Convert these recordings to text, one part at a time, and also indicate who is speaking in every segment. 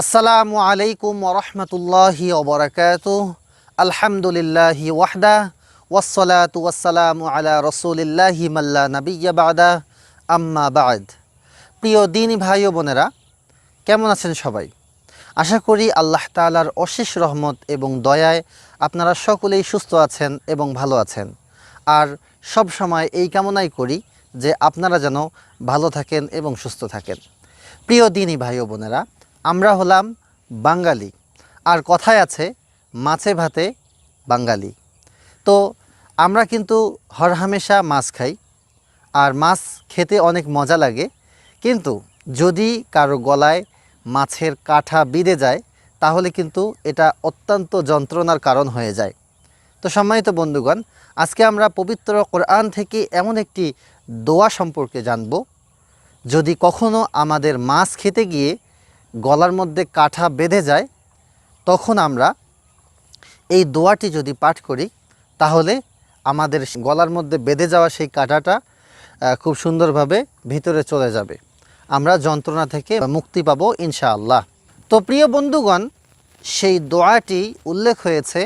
Speaker 1: আসসালামু আলাইকুম ওরহমতুল্লাহি ওবরাকাত আলহামদুলিল্লাহি ওয়াহদা, ওয়াসসালাতু ওয়াসসালামু আলা রসুলিল্লাহি মাল্লা নবিয়্যা বাদা। আম্মা বাদ। প্রিয় দিনী ভাই ও বোনেরা, কেমন আছেন সবাই? আশা করি আল্লাহ তাআলার অশেষ রহমত এবং দয়ায় আপনারা সকলেই সুস্থ আছেন এবং ভালো আছেন। আর সব সময় এই কামনাই করি যে আপনারা যেন ভালো থাকেন এবং সুস্থ থাকেন। প্রিয় দিনী ভাই ও বোনেরা আমরা হলাম বাঙালি। আর কথায় আছে, মাছে ভাতে বাঙালি। তো আমরা কিন্তু হরহামেশা মাছ খাই। আর মাছ খেতে অনেক মজা লাগে। কিন্তু যদি কারও গলায় মাছের কাঁঠা বিঁধে যায়, তাহলে কিন্তু এটা অত্যন্ত যন্ত্রণার কারণ হয়ে যায়। তো সম্মানিত বন্ধুগণ, আজকে আমরা পবিত্র কোরআন থেকে এমন একটি দোয়া সম্পর্কে জানব। যদি কখনো আমাদের মাছ খেতে গিয়ে গলার মধ্যে কাঁঠা বেঁধে যায়, তখন আমরা এই দোয়াটি যদি পাঠ করি, তাহলে আমাদের গলার মধ্যে বেঁধে যাওয়া সেই কাঁটাটা খুব সুন্দরভাবে ভিতরে চলে যাবে। আমরা যন্ত্রণা থেকে মুক্তি পাবো ইনশাআল্লাহ। তো প্রিয় বন্ধুগণ, সেই দোয়াটি উল্লেখ হয়েছে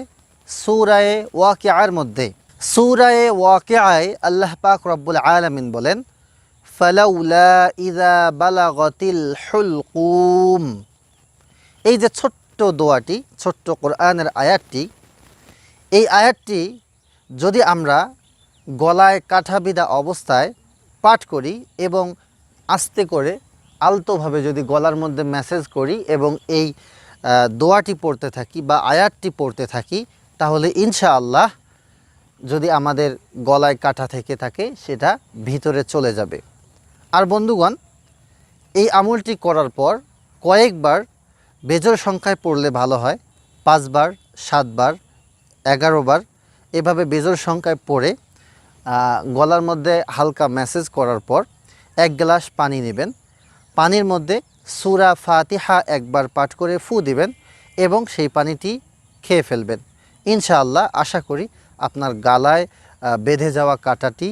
Speaker 1: সূরায়ে ওয়াকিয়ার মধ্যে। সূরায়ে ওয়াকিয়ায় আল্লাহ পাক রব্বুল আলামিন বলেন এই যে ছোট্ট দোয়াটি, ছোট্ট কোরআনের আয়াতটি, এই আয়াতটি যদি আমরা গলায় কাঠা বিঁধা অবস্থায় পাঠ করি এবং আস্তে করে আলতোভাবে যদি গলার মধ্যে মেসেজ করি এবং এই দোয়াটি পড়তে থাকি বা আয়াতটি পড়তে থাকি, তাহলে ইনশাআল্লাহ যদি আমাদের গলায় কাটা থেকে থাকে, সেটা ভিতরে চলে যাবে। আর বন্ধুগণ, এই আমলটি করার পর কয়েকবার বেজোর সংখ্যায় পড়লে ভালো হয়। পাঁচবার, সাতবার, এগারোবার, এভাবে বেজোর সংখ্যায় পড়ে গলার মধ্যে হালকা ম্যাসেজ করার পর এক গ্লাস পানি নেবেন। পানির মধ্যে সুরা ফাতিহা একবার পাঠ করে ফু দিবেন এবং সেই পানিটি খেয়ে ফেলবেন। ইনশাআল্লাহ, আশা করি আপনার গালায় বেঁধে যাওয়া কাঁটাটি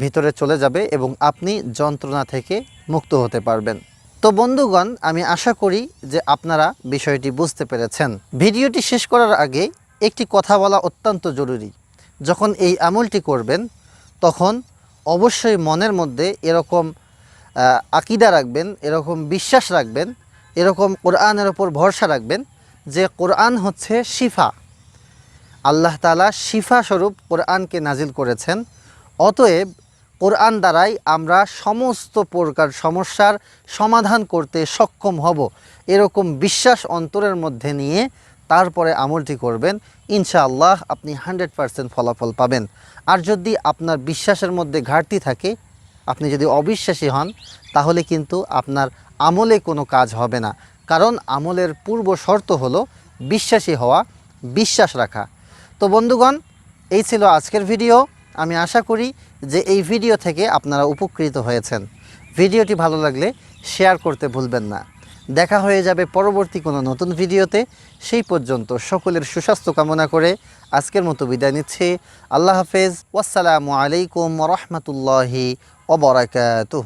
Speaker 1: ভিতরে চলে যাবে এবং আপনি যন্ত্রণা থেকে মুক্ত হতে পারবেন। তো বন্ধুগণ, আমি আশা করি যে আপনারা বিষয়টি বুঝতে পেরেছেন। ভিডিওটি শেষ করার আগে একটি কথা বলা অত্যন্ত জরুরি। যখন এই আমলটি করবেন, তখন অবশ্যই মনের মধ্যে এরকম আকিদা রাখবেন, এরকম বিশ্বাস রাখবেন, এরকম কোরআনের ওপর ভরসা রাখবেন যে কোরআন হচ্ছে শিফা। আল্লাহ তালা শিফা স্বরূপ কোরআনকে নাজিল করেছেন। অতএব কোরআন দ্বারাই আমরা সমস্ত প্রকার সমস্যার সমাধান করতে সক্ষম হব। এরকম বিশ্বাস অন্তরের মধ্যে নিয়ে তারপরে আমলটি করবেন। ইনশাআল্লাহ আপনি হান্ড্রেড পারসেন্ট ফলাফল পাবেন। আর যদি আপনার বিশ্বাসের মধ্যে ঘাটতি থাকে, আপনি যদি অবিশ্বাসী হন, তাহলে কিন্তু আপনার আমলে কোনো কাজ হবে না। কারণ আমলের পূর্ব শর্ত হলো বিশ্বাসী হওয়া, বিশ্বাস রাখা। তো বন্ধুগণ, এই ছিল আজকের ভিডিও। আমি আশা করি যে এই ভিডিও থেকে আপনারা উপকৃত হয়েছেন। ভিডিওটি ভালো লাগলে শেয়ার করতে ভুলবেন না। দেখা হয়ে যাবে পরবর্তী কোনো নতুন ভিডিওতে। সেই পর্যন্ত সকলের সুস্বাস্থ্য কামনা করে আজকের মতো বিদায় নিচ্ছে। আল্লাহ হাফেজ। ওয়াসালামু আলাইকুম রহমতুল্লাহি ওবরাকাতুহ